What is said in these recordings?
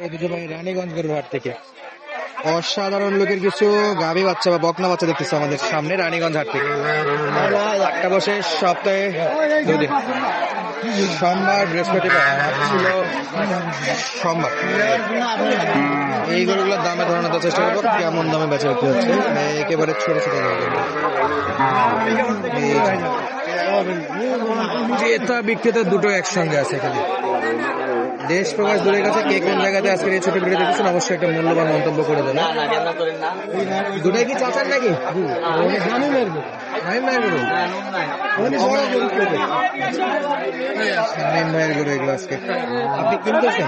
রানীগঞ্জ গরুর হাট থেকে। অসাধারণ লোকের কিছু গাভী বাচ্চা বা বকনা বাচ্চা দেখতেছে আমাদের সামনে রানীগঞ্জ হাট থেকে। একটা বসে সপ্তাহে দুদিন। সোমবার, বৃহস্পতিবার ছিল সোমবার। এই গরুগুলোর দামে দেওয়ার চেষ্টা করব, কেমন দামে বেচা বিক্রি হচ্ছে। একেবারে ছোট ছোট। ক্রেতা বিক্রেতা দুটো একসঙ্গে আছে এখানে। দেশ প্রকাশ দূরের গেছে কে কোন জায়গাতে আজকে এই ছোট ভিডিও দেখেছেন অবশ্যই একটা মূল্যবান মন্তব্য করে দেবেন। দুটাই কি চাচার নাকি? এগুলো আজকে। আপনি কিনতেছেন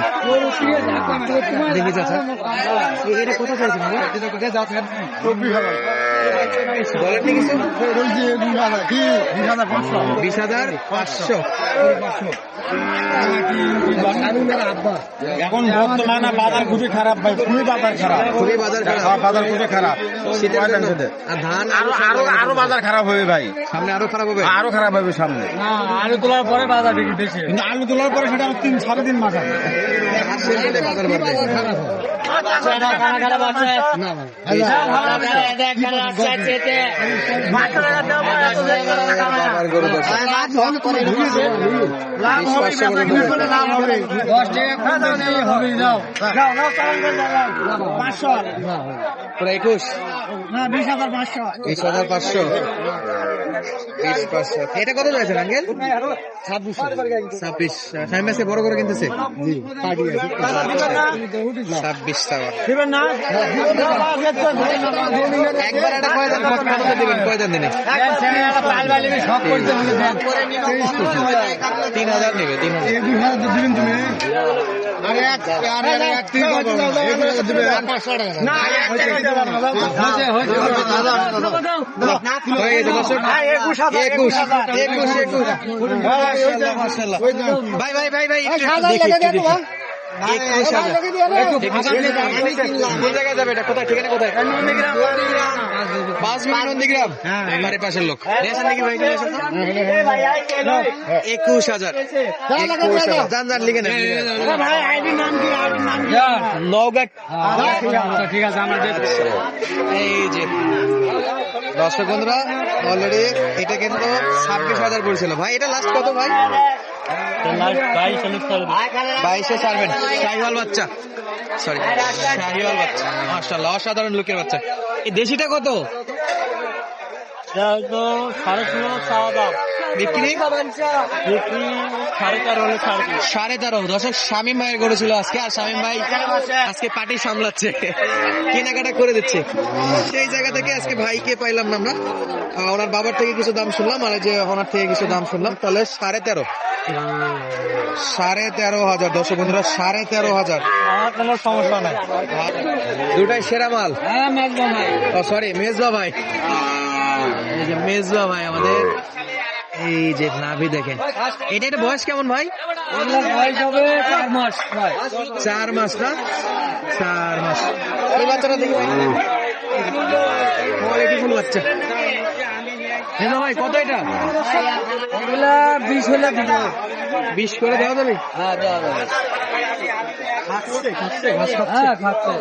এখন বর্তমানে বাজার খুবই খারাপ ভাই খুবই বাজার খারাপ খুবই বাজার খারাপ বাজার খুবই খারাপ ধান আরও আরও আরও বাজার খারাপ হবে ভাই সামনে আরও খারাপ হবে আরও খারাপ হবে সামনে আলু তোলার পরে বাজার বেশি আলু তোলার পরে সেটা তিন, সাড়ে তিন মাস আছে বাজার বাড়বে একুশ? বিশ হাজার পাঁচশো। বিশ হাজার পাঁচশো? বিশ পাঁচশো। এটা কত যাচ্ছে আঙ্কেল? ছাব্বিশ। সাইম বড় করে কিনতেছে? ছাব্বিশ। টাকা একবার একটা কয়দান কত দিবেন? কয়দান দিনে? হবে তিন হাজার নেবে তিন হাজার। হয়ে। ভাই ভাই ভাই ভাই কোন জায়গায় যাবে এটা কোথায় ঠিকানা কোথায়? নন্দীগ্রাম পাশের লোক। নাকি ভাই একুশ হাজার। একুশ হাজার। যান যান লিখে নেন লিখে নেন। নওগাঁ। ঠিক আছে আমরা এই যে। দর্শক বন্ধুরা অলরেডি এটা কিন্তু ছাব্বিশ হাজার পড়ছিল। ভাই এটা লাস্ট কত ভাই? বাইশে শাহিওয়াল বাচ্চা। সরি শাহিওয়াল বাচ্চা। অসাধারণ লোকের বাচ্চা। এই দেশিটা কত? সাড়ে ষোলো চাওয়া দাম। বিক্রি বিক্রি সাড়ে তেরো হলে সাড়ে তেরো দর্শক শামীম ভাইয়ের গরু ছিল আজকে। আর শামীম ভাই আজকে পার্টি সামলাচ্ছে। কেনাকাটা করে দিচ্ছে। সেই জায়গা থেকে আজকে ভাইকে পাইলাম না আমরা। ওনার বাবার থেকে কিছু দাম শুনলাম আর যে ওনার থেকে কিছু দাম শুনলাম। তাহলে সাড়ে তেরো। সাড়ে তেরো হাজার। দর্শক বন্ধুরা সাড়ে তেরো হাজার। আমার কোনো সমস্যা নাই। দুটাই সেরা মাল। হ্যাঁ ভাই। সরি মেজবা ভাই। মেজবা ভাই আমাদের। এই যে নাভি দেখেন। এটা এটা বয়স কেমন ভাই? চার মাস চার মাস না? চার মাস। এই বাচ্চাটা দেখি বাচ্চা? ভাই কত এটা? এগুলা বিশ হলে দিব। বিশ করে দেওয়া যাবে? হ্যাঁ দেওয়া যাবে। হ্যাঁ খাচ্ছে।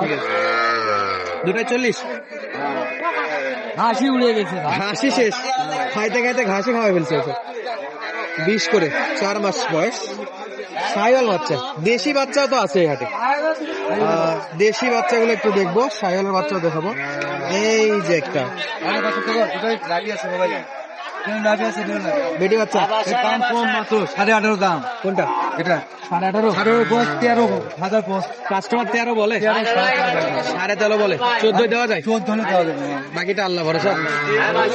ঠিক আছে। দুটাই চল্লিশ? হাসি উড়ে গেছে ঘাসি শেষ। খাইতে খাইতে ঘাসি খাওয়া ফেলছে বিশ করে চার মাস বয়স। সাইওয়াল বাচ্চা। দেশি বাচ্চা তো আছে এখানে হাটে। দেশি বাচ্চাগুলো একটু দেখব সাইওয়ালের বাচ্চা দেখাবো। এই যে একটা। বেটি বাচ্চা? দাম কম মাত্র সাড়ে আঠারো দাম। কোনটা? এটা? সাড়ে আঠারো? আঠারো দশ তেরো হাজার কাস্টমার তেরো বলে? সাড়ে তেরো। বলে। চোদ্দই দেওয়া যায়? চোদ্দ হলে দেওয়া যাবে। বাকিটা আল্লাহ ভরসা।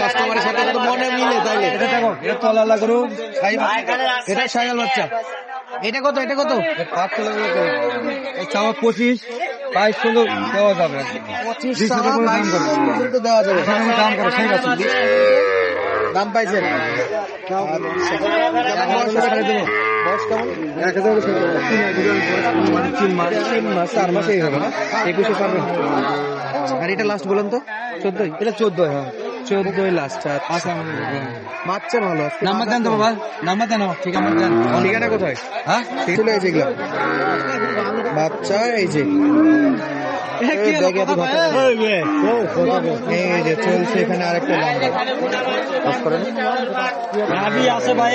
কাস্টমারের সাথে তো মনে মিলে তাইলে। এটা দেখো এটা তলা লাগল এটা সাইওয়াল বাচ্চা। এটা কত এটা কত? চাওয়া পঁচিশ বাইশ ষোলো দেওয়া যাবে। পঁচিশ। দেওয়া যাবে। দাম করে ঠিক আছে দাম দেবো। তিন মাস। চার মাসেই হবে না? একুশে পারবেন আর এটা লাস্ট বলেন তো? চোদ্দই। এটা চোদ্দ হ্যাঁ। চোদ্দই লাস্ট আচ্ছা বাচ্চা ভালো আজকে নাম্বার দেন তো বাবা। নাম্বার দেন ঠিক আমার দেন। ঠিকানা কোথায়? হ্যাঁ? চলে এই যেগুলো বাচ্চা এই যে। এই যে চলছে এখানে আরেকটা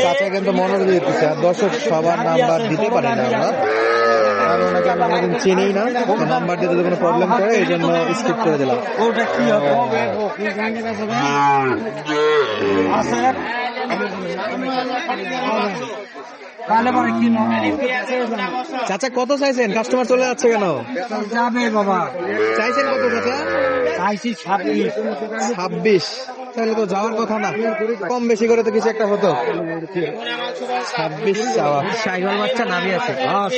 চাচা কিন্তু মনোযোগ দিতেছে আর দর্শক সবার নাম্বার দিতে পারে না আমরা আর ওনাকে আমি কোনোদিন চিনি না নাম্বার দিতে যদি কোনো প্রবলেম করে এই জন্য স্কিপ করে দিলাম ওটা কি হবে তাহলে পরে কি চাচা কত চাইছেন? কাস্টমার চলে যাচ্ছে কেন? যাবে বাবা। চাইছেন কত চাচা? চাইছি ছাব্বিশ। ছাব্বিশ। তাহলে তো যাওয়ার কথা না। কম বেশি করে তো কিছু একটা হতো। ছাব্বিশ চাওয়া। সাইকেল বাচ্চা নামই আছে। হ্যাঁ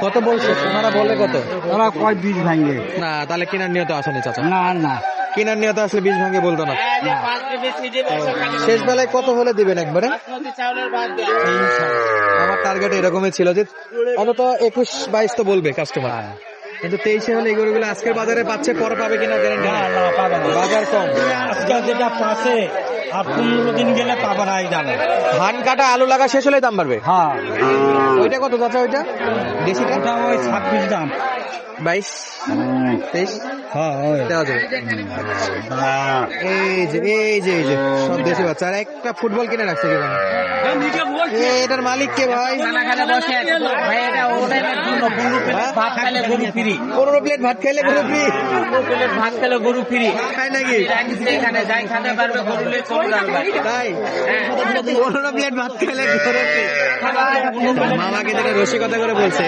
কত বলছে? ওনারা বলে কত? ওরা কয় বীজ ভাঙবে না তাহলে কেনার নিয়ত আসেনি চাচা? না না। কেনার নিয়ত আসলে বীজ ভাঙে বলতো না। না শেষ বেলায় কত হলে দিবেন একবারে? আমার টার্গেট এরকমই ছিল যে অন্তত একুশ বাইশ তো বলবে কাস্টমার কিন্তু তেইশে হলে এই গরুগুলো আজকের বাজারে পাচ্ছে পরে পাবে কিনা গ্যারেন্টি। বাজার কম। আজকাল যেটা পাশে আর পনেরো দিন গেলে পাবে না এই দামে। ধান কাটা আলু লাগা শেষ হলে দাম বাড়বে? হ্যাঁ। ওইটা কত চাচা ওইটা? দেশিটা? ওই ছাব্বিশ দাম। বাইশ তেইশ হ্যাঁ ওই দেওয়া যাবে এই যে এই যে এই যে সব দেশি বাচ্চা। আর একটা ফুটবল কিনে রাখছে কি এটার মালিক কে ভাই? ফ্রি। পনেরো প্লেট ভাত খাইলে গরু ফ্রি। ভাত খাইলে গরু ফ্রি। খায় নাকি? তাই? পনেরো প্লেট ভাত খাইলে গরু free। মামাকে যেটা রসিকতা করে বলছে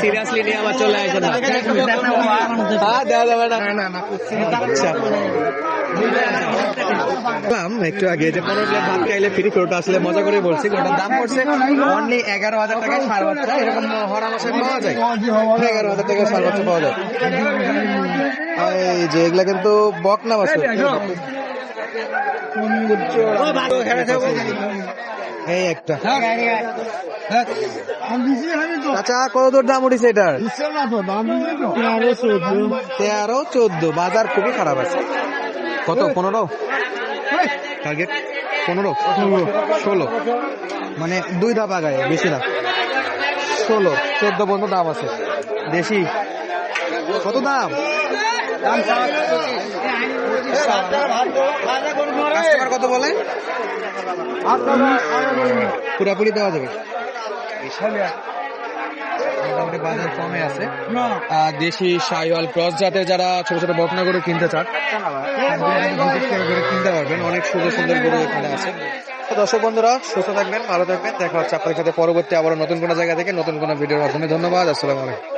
সিরিয়াসলি নিয়ে আবার চলে আসে না। হ্যাঁ না আচ্ছা একটু আগে যে পনেরো প্লেট ভাত খাইলে ফ্রি ওটা আসলে মজা করে বলছি ওটার দাম পড়ছে অনলি এগারো হাজার টাকায় সার এরকম হরা মাসে পাওয়া যায় এগারো হাজার টাকায় সার পাওয়া যায় এই যে এগুলা কিন্তু বকনা বাসু এই একটা। আচ্ছা কত দূর দাম উঠেছে এটার? তেরো চোদ্দ। বাজার খুবই খারাপ আছে। কত পনেরো? টার্গেট পনেরো? ষোলো। মানে দুই ধাপ আগায় বেশি না। ষোলো চোদ্দ পর্যন্ত দাম আছে। দেশি। কত দাম? কাস্টমার কত বলে? পুরাপুরি দেওয়া যাবে। মোটামুটি বাজার কমে আছে। দেশি সাইওয়াল ক্রস জাতের যারা ছোট ছোট বকনা গরু কিনতে চান কিনতে পারবেন। অনেক সুন্দর সুন্দর গরু এখানে আছে। দর্শক বন্ধুরা সুস্থ থাকবেন ভালো থাকবেন। দেখা হচ্ছে আপনাদের সাথে পরবর্তী আবার নতুন কোনো জায়গা থেকে নতুন কোনো ভিডিওর মাধ্যমে। ধন্যবাদ আসসালামু আলাইকুম।